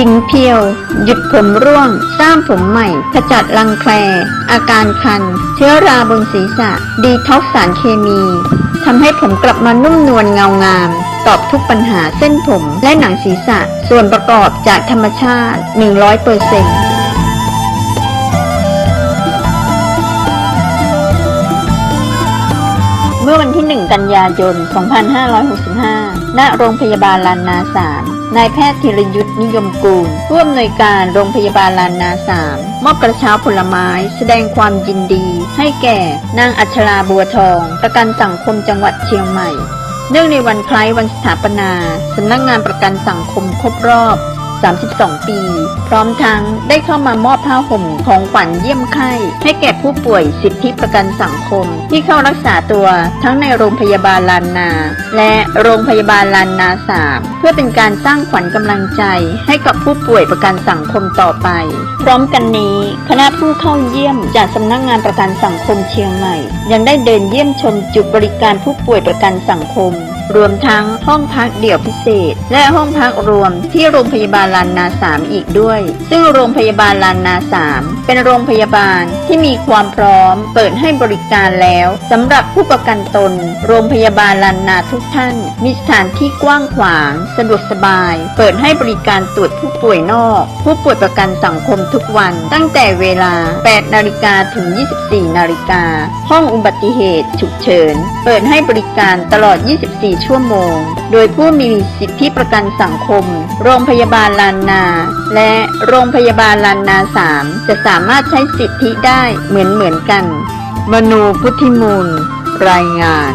ชิงเพียว หยุดผมร่วง สร้างผมใหม่ ขจัดรังแคล อาการคัน เชื้อราบนศีรษะ ดีท็อกสารเคมีทำให้ผมกลับมานุ่มนวลเงางาม ตอบทุกปัญหาเส้นผมและหนังศีรษะ ส่วนประกอบจากธรรมชาติ 100%เปอร์เซ็นต์เมื่อวันที่ 1 กันยายน 2565 ณ โรงพยาบาลลานนาสาม นายแพทย์ธีรยุทธนิยมกูลผู้อำนวยการโรงพยาบาลลานนาสามมอบกระเช้าผลไม้ แสดงความยินดี ให้แก่นางอัชราบัวทอง ประกันสังคมจังหวัดเชียงใหม่ เนื่องในวันคล้ายวันสถาปนาสำนักงานประกันสังคมครบรอบ 32 ปี พร้อมทั้งได้เข้ามามอบผ้าห่มของขวัญเยี่ยมไข้ ให้แก่ผู้ป่วยสิทธิประกันสังคม ที่เข้ารักษาตัวทั้งในโรงพยาบาลลานนา และโรงพยาบาลลานนาสามเพื่อเป็นการสร้างขวัญกำลังใจ ให้กับผู้ป่วยประกันสังคมต่อไป พร้อมกันนี้คณะผู้เข้าเยี่ยมจากสำนักงานประกันสังคมเชียงใหม่ ยังได้เดินเยี่ยมชมจุดบริการผู้ป่วยประกันสังคม รวมทั้งห้องพักเดี่ยวพิเศษ และห้องพักรวมที่โรงพยาบาลลานนาสามอีกด้วย ซึ่งโรงพยาบาลลานนาสามเป็นโรงพยาบาลที่มีความพร้อมเปิดให้บริการแล้วสำหรับผู้ประกันตน โรงพยาบาลลานนาทุกท่าน มีสถานที่กว้างขวาง สะดวกสบาย เปิดให้บริการตรวจผู้ป่วยนอก ผู้ป่วยประกันสังคมทุกวัน ตั้งแต่เวลา 8 นาฬิกาถึง 24 นาฬิกาห้องอุบัติเหตุ ฉุกเฉิน เปิดให้บริการตลอด 24ชั่วโมง โดยผู้มีสิทธิประกันสังคม โรงพยาบาลลานนา และโรงพยาบาลลานนา 3 จะสามารถใช้สิทธิได้เหมือนเหมือนๆกัน มนูพุทธิมูล รายงาน